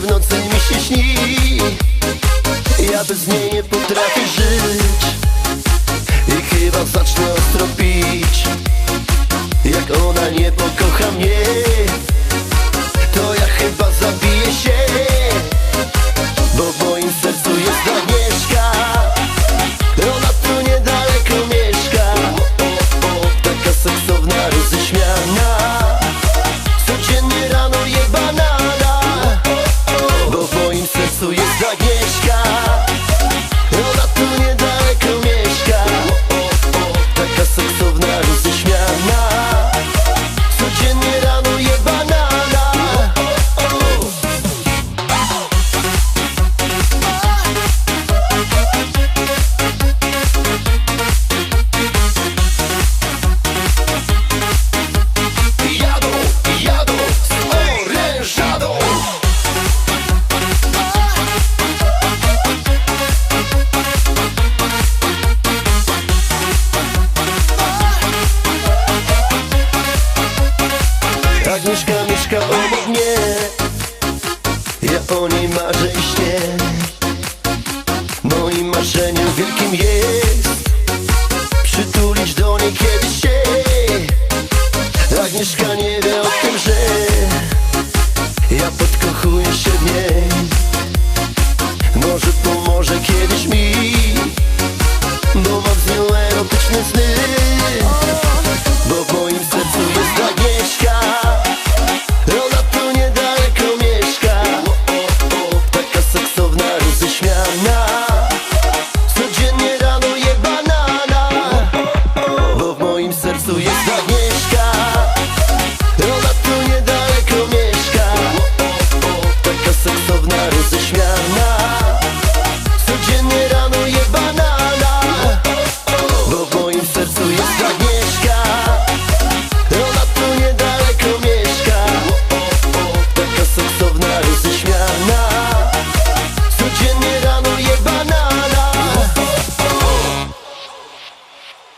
w nocy mi się śni Ja bez niej nie potrafię żyć Mieszka, mieszka obok mnie Ja o niej marzę i śnię Moim marzeniem wielkim jest Przytulić do niej kiedyś się Agnieszka nie wie o tym, że Ja podkochuję się w niej